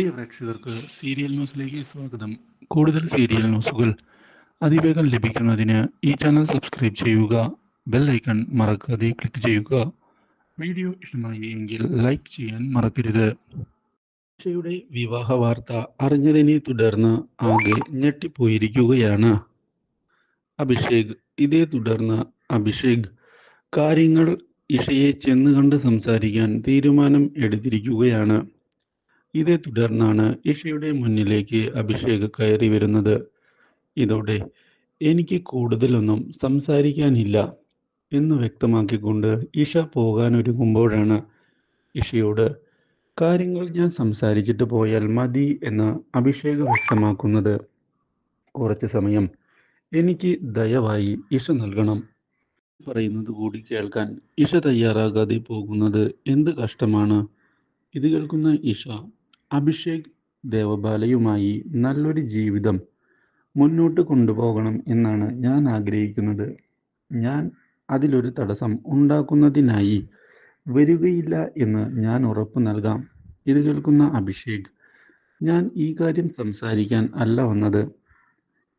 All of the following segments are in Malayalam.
പ്രിയ പ്രേക്ഷകർക്ക് സീരിയൽ ന്യൂസിലേക്ക് സ്വാഗതം. കൂടുതൽ സീരിയൽ ന്യൂസുകൾ അതിവേഗം ലഭിക്കുന്നതിന് ഈ ചാനൽ സബ്സ്ക്രൈബ് ചെയ്യുക ബെൽ ഐക്കൺ മറക്കാതെ ക്ലിക്ക് ചെയ്യുക. വീഡിയോ ഇഷ്ടമായി എങ്കിൽ ലൈക്ക് ചെയ്യാൻ മറക്കരുത്. ഉഷയുടെ വിവാഹ വാർത്ത അറിഞ്ഞതിനെ തുടർന്ന് ആകെ ഞെട്ടിപ്പോയിരിക്കുകയാണ്. അഭിഷേക് ഇതേ തുടർന്ന് അഭിഷേക് കാര്യങ്ങൾ ഇഷയെ ചെന്ന് കണ്ട് സംസാരിക്കാൻ തീരുമാനം എടുത്തിരിക്കുകയാണ്. ഇതേ തുടർന്നാണ് ഇഷയുടെ മുന്നിലേക്ക് അഭിഷേക് കയറി വരുന്നത്. ഇതോടെ എനിക്ക് കൂടുതലൊന്നും സംസാരിക്കാനില്ല എന്ന് വ്യക്തമാക്കിക്കൊണ്ട് ഇഷ പോകാൻ ഒരുങ്ങുമ്പോഴാണ് ഇഷയോട് കാര്യങ്ങൾ ഞാൻ സംസാരിച്ചിട്ട് പോയാൽ മതി എന്ന് അഭിഷേക് വ്യക്തമാക്കുന്നത്. കുറച്ച് സമയം എനിക്ക് ദയവായി ഇഷ നൽകണം. പറയുന്നത് കൂടി കേൾക്കാൻ ഇഷ തയ്യാറാകാതെ പോകുന്നത് എന്ത് കഷ്ടമാണ്? ഇത് കേൾക്കുന്ന ഇഷ അഭിഷേക് ദേവബാലയുമായി നല്ലൊരു ജീവിതം മുന്നോട്ട് കൊണ്ടുപോകണം എന്നാണ് ഞാൻ ആഗ്രഹിക്കുന്നത്. ഞാൻ അതിലൊരു തടസ്സം ഉണ്ടാക്കുന്നതിനായി വരികയില്ല എന്ന് ഞാൻ ഉറപ്പ് നൽകാം. ഇത് കേൾക്കുന്ന അഭിഷേക് ഞാൻ ഈ കാര്യം സംസാരിക്കാൻ അല്ല വന്നത്.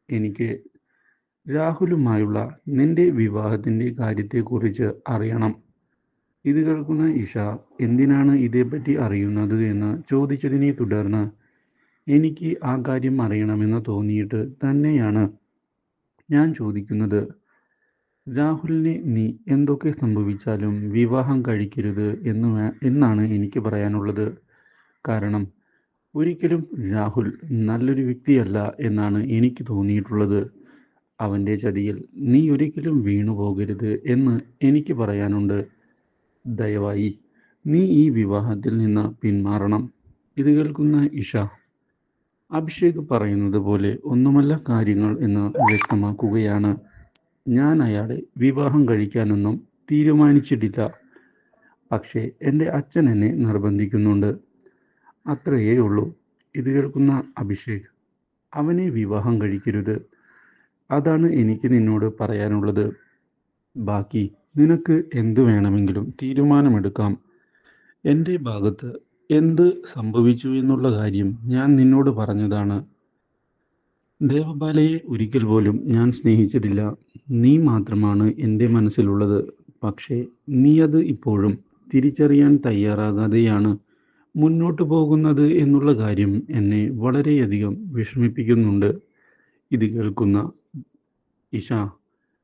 എനിക്ക് രാഹുലുമായുള്ള നിന്റെ വിവാഹത്തിന്റെ കാര്യത്തെക്കുറിച്ച് അറിയണം. ഇത് കേൾക്കുന്ന ഇഷ എന്തിനാണ് ഇതേപ്പറ്റി അറിയുന്നത് എന്ന് ചോദിച്ചതിനെ തുടർന്ന് എനിക്ക് ആ കാര്യം അറിയണമെന്ന് തോന്നിയിട്ട് തന്നെയാണ് ഞാൻ ചോദിക്കുന്നത്. രാഹുലിനെ നീ എന്തൊക്കെ സംഭവിച്ചാലും വിവാഹം കഴിക്കരുത് എന്ന് എന്നാണ് എനിക്ക് പറയാനുള്ളത്. കാരണം ഒരിക്കലും രാഹുൽ നല്ലൊരു വ്യക്തിയല്ല എന്നാണ് എനിക്ക് തോന്നിയിട്ടുള്ളത്. അവന്റെ ചതിയിൽ നീ ഒരിക്കലും വീണു പോകരുത് എന്ന് എനിക്ക് പറയാനുണ്ട്. ദയവായി നീ ഈ വിവാഹത്തിൽ നിന്ന് പിന്മാറണം. ഇത് കേൾക്കുന്ന ഇഷ അഭിഷേക് പറയുന്നത് പോലെ ഒന്നുമല്ല കാര്യങ്ങൾ എന്ന് വ്യക്തമാക്കുകയാണ്. ഞാൻ അയാളെ വിവാഹം കഴിക്കാനൊന്നും തീരുമാനിച്ചിട്ടില്ല. പക്ഷേ എന്റെ അച്ഛൻ എന്നെ നിർബന്ധിക്കുന്നുണ്ട്. അത്രയേ ഉള്ളൂ. ഇത് കേൾക്കുന്ന അഭിഷേക് അവനെ വിവാഹം കഴിക്കരുത്. അതാണ് എനിക്ക് നിന്നോട് പറയാനുള്ളത്. ബാക്കി നിനക്ക് എന്തു വേണമെങ്കിലും തീരുമാനമെടുക്കാം. എന്റെ ഭാഗത്ത് എന്ത് സംഭവിച്ചു എന്നുള്ള കാര്യം ഞാൻ നിന്നോട് പറഞ്ഞതാണ്. ദേവബാലയെ ഒരിക്കൽ പോലും ഞാൻ സ്നേഹിച്ചിട്ടില്ല നീ മാത്രമാണ് എന്റെ മനസ്സിലുള്ളത്. പക്ഷേ നീ അത് ഇപ്പോഴും തിരിച്ചറിയാൻ തയ്യാറാകാതെയാണ് മുന്നോട്ട് പോകുന്നത് എന്നുള്ള കാര്യം എന്നെ വളരെയധികം വിഷമിപ്പിക്കുന്നുണ്ട്. ഇത് കേൾക്കുന്ന ഇഷ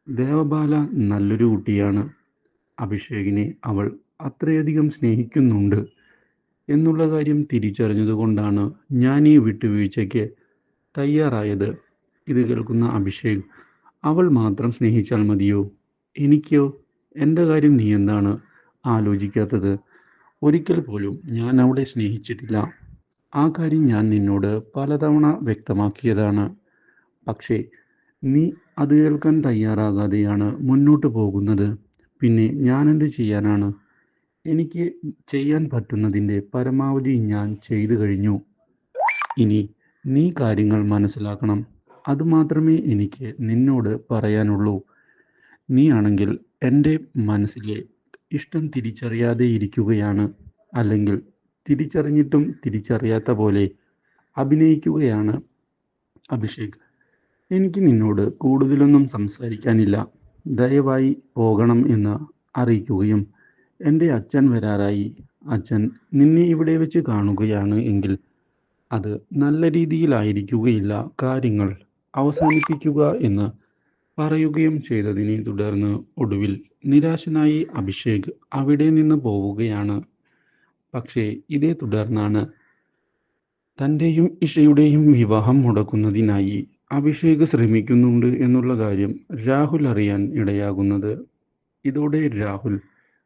ദേവബാല നല്ലൊരു കുട്ടിയാണ്. അഭിഷേകിനെ അവൾ അത്രയധികം സ്നേഹിക്കുന്നുണ്ട് എന്നുള്ള കാര്യം തിരിച്ചറിഞ്ഞതുകൊണ്ടാണ് ഞാൻ ഈ വിട്ടുവീഴ്ചയ്ക്ക് തയ്യാറായത്. ഇത് കേൾക്കുന്ന അഭിഷേക് അവൾ മാത്രം സ്നേഹിച്ചാൽ മതിയോ? എനിക്കോ? എന്റെ കാര്യം നീ എന്താണ് ആലോചിക്കാത്തത്? ഒരിക്കൽ പോലും ഞാൻ അവളെ സ്നേഹിച്ചിട്ടില്ല. ആ കാര്യം ഞാൻ നിന്നോട് പലതവണ വ്യക്തമാക്കിയതാണ്. പക്ഷേ നീ അത് കേൾക്കാൻ തയ്യാറാകാതെയാണ് മുന്നോട്ട് പോകുന്നത്. പിന്നെ ഞാൻ എന്ത് ചെയ്യാനാണ്? എനിക്ക് ചെയ്യാൻ പറ്റുന്നതിന്റെ പരമാവധി ഞാൻ ചെയ്തു കഴിഞ്ഞു. ഇനി നീ കാര്യങ്ങൾ മനസ്സിലാക്കണം. അതുമാത്രമേ എനിക്ക് നിന്നോട് പറയാനുള്ളൂ. നീ ആണെങ്കിൽ എന്റെ മനസ്സിലെ ഇഷ്ടം തിരിച്ചറിയാതെ ഇരിക്കുകയാണ്. അല്ലെങ്കിൽ തിരിച്ചറിഞ്ഞിട്ടും തിരിച്ചറിയാത്ത പോലെ അഭിനയിക്കുകയാണ് അഭിഷേക്. എനിക്ക് നിന്നോട് കൂടുതലൊന്നും സംസാരിക്കാനില്ല. ദയവായി പോകണം എന്ന് അറിയിക്കുകയും എന്റെ അച്ഛൻ വരാറായി. അച്ഛൻ നിന്നെ ഇവിടെ വെച്ച് കാണുകയാണ് എങ്കിൽ അത് നല്ല രീതിയിലായിരിക്കുകയില്ല കാര്യങ്ങൾ അവസാനിപ്പിക്കുക എന്ന് പറയുകയും ചെയ്തതിനെ തുടർന്ന് ഒടുവിൽ നിരാശനായി അഭിഷേക് അവിടെ നിന്ന് പോവുകയാണ്. പക്ഷേ ഇതേ തുടർന്നാണ് തന്റെയും ഇഷയുടെയും വിവാഹം മുടക്കുന്നതിനായി അഭിഷേക് ശ്രമിക്കുന്നുണ്ട് എന്നുള്ള കാര്യം രാഹുൽ അറിയാൻ ഇടയാകുന്നത്. ഇതോടെ രാഹുൽ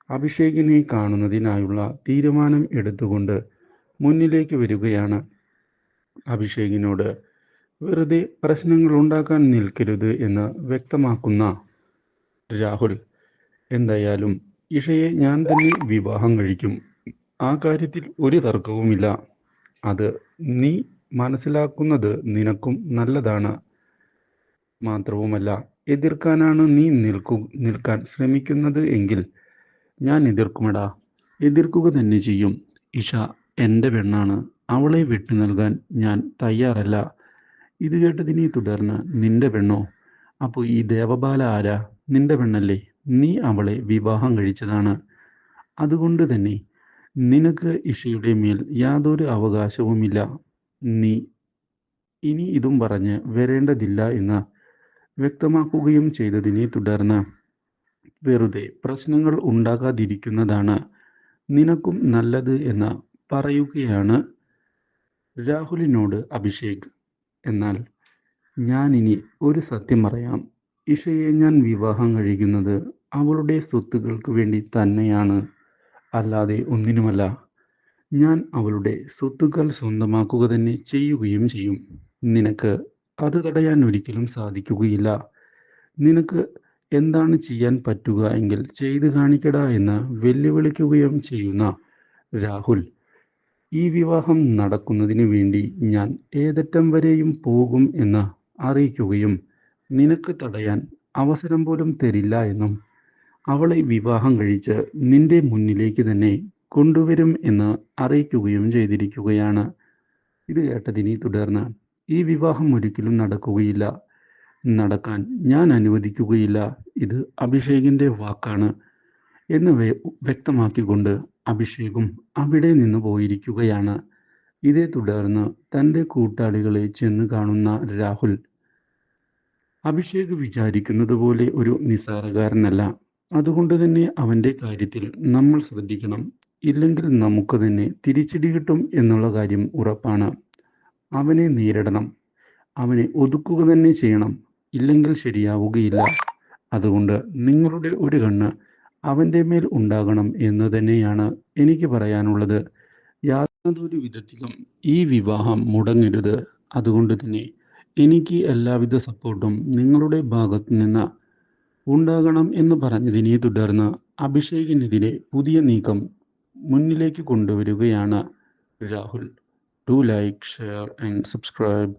അഭിഷേകിനെ കാണുന്നതിനായുള്ള തീരുമാനം എടുത്തുകൊണ്ട് മുന്നിലേക്ക് വരികയാണ് അഭിഷേകിനോട്. വെറുതെ പ്രശ്നങ്ങൾ ഉണ്ടാക്കാൻ നിൽക്കരുത് എന്ന് വ്യക്തമാക്കുന്ന രാഹുൽ എന്തായാലും ഇഷയെ ഞാൻ തന്നെ വിവാഹം കഴിക്കും. ആ കാര്യത്തിൽ ഒരു തർക്കവുമില്ല. അത് നീ മനസ്സിലാക്കുന്നത് നിനക്കും നല്ലതാണ് മാത്രവുമല്ല എതിർക്കാനാണ് നീ നിൽക്കു നിൽക്കാൻ ശ്രമിക്കുന്നത് എങ്കിൽ ഞാൻ എതിർക്കുമെടാ. എതിർക്കുക തന്നെ ചെയ്യും. ഇഷ എന്റെ പെണ്ണാണ്. അവളെ വിട്ടു നൽകാൻ ഞാൻ തയ്യാറല്ല. ഇത് കേട്ടതിനെ തുടർന്ന് നിന്റെ പെണ്ണോ? അപ്പോൾ ഈ ദേവബാല ആരാ? നിന്റെ പെണ്ണല്ലേ? നീ അവളെ വിവാഹം കഴിച്ചതാണ്. അതുകൊണ്ട് തന്നെ നിനക്ക് ഇഷയുടെ മേൽ യാതൊരു അവകാശവുമില്ല. നീ ഇനി ഇതും പറഞ്ഞ് വരേണ്ടതില്ല എന്ന് വ്യക്തമാക്കുകയും ചെയ്തതിനെ തുടർന്ന് വെറുതെ പ്രശ്നങ്ങൾ ഉണ്ടാകാതിരിക്കുന്നതാണ് നിനക്കും നല്ലത് എന്ന് പറയുകയാണ് രാഹുലിനോട് അഭിഷേക്. എന്നാൽ ഞാൻ ഇനി ഒരു സത്യം പറയാം. ഇഷയെ ഞാൻ വിവാഹം കഴിക്കുന്നത് അവളുടെ സ്വത്തുക്കൾക്ക് വേണ്ടി തന്നെയാണ്. അല്ലാതെ ഒന്നിനുമല്ല. ഞാൻ അവളുടെ സ്വത്തുക്കൾ സ്വന്തമാക്കുക തന്നെ ചെയ്യുകയും ചെയ്യും. നിനക്ക് അത് തടയാൻ ഒരിക്കലും സാധിക്കുകയില്ല. നിനക്ക് എന്താണ് ചെയ്യാൻ പറ്റുക എങ്കിൽ ചെയ്തു കാണിക്കടാ എന്ന് വെല്ലുവിളിക്കുകയും ചെയ്യുന്ന രാഹുൽ ഈ വിവാഹം നടക്കുന്നതിന് വേണ്ടി ഞാൻ ഏതറ്റം വരെയും പോകും എന്ന് അറിയിക്കുകയും നിനക്ക് തടയാൻ അവസരം പോലും തരില്ല എന്നും അവളെ വിവാഹം കഴിച്ച് നിന്റെ മുന്നിലേക്ക് തന്നെ കൊണ്ടുവരും എന്ന് അറിയിക്കുകയും ചെയ്തിരിക്കുകയാണ്. ഇത് കേട്ടതിനെ തുടർന്ന് ഈ വിവാഹം ഒരിക്കലും നടക്കുകയില്ല. നടക്കാൻ ഞാൻ അനുവദിക്കുകയില്ല. ഇത് അഭിഷേകിന്റെ വാക്കാണ് എന്ന് വ്യക്തമാക്കിക്കൊണ്ട് അഭിഷേകും അവിടെ നിന്ന് പോയിരിക്കുകയാണ്. ഇതേ തുടർന്ന് തന്റെ കൂട്ടാളികളെ ചെന്ന് കാണുന്ന രാഹുൽ അഭിഷേക് വിചാരിക്കുന്നത് പോലെ ഒരു നിസ്സാരകാരനല്ല അതുകൊണ്ട് തന്നെ അവന്റെ കാര്യത്തിൽ നമ്മൾ ശ്രദ്ധിക്കണം. ഇല്ലെങ്കിൽ നമുക്ക് തന്നെ തിരിച്ചടി കിട്ടും എന്നുള്ള കാര്യം ഉറപ്പാണ്. അവനെ നേരിടണം. അവനെ ഒതുക്കുക തന്നെ ചെയ്യണം. ഇല്ലെങ്കിൽ ശരിയാവുകയില്ല. അതുകൊണ്ട് നിങ്ങളുടെ ഒരു കണ്ണ് അവന്റെ മേൽ ഉണ്ടാകണം എന്ന് തന്നെയാണ് എനിക്ക് പറയാനുള്ളത്. യാതൊരു വിധത്തിലും ഈ വിവാഹം മുടങ്ങരുത്. അതുകൊണ്ട് തന്നെ എനിക്ക് എല്ലാവിധ സപ്പോർട്ടും നിങ്ങളുടെ ഭാഗത്ത് നിന്ന് ഉണ്ടാകണം എന്ന് പറഞ്ഞതിനെ തുടർന്ന് അഭിഷേകിനെതിരെ പുതിയ നീക്കം മുന്നിലേക്ക് കൊണ്ടുവരികയാണ് Rahul. Do like share and subscribe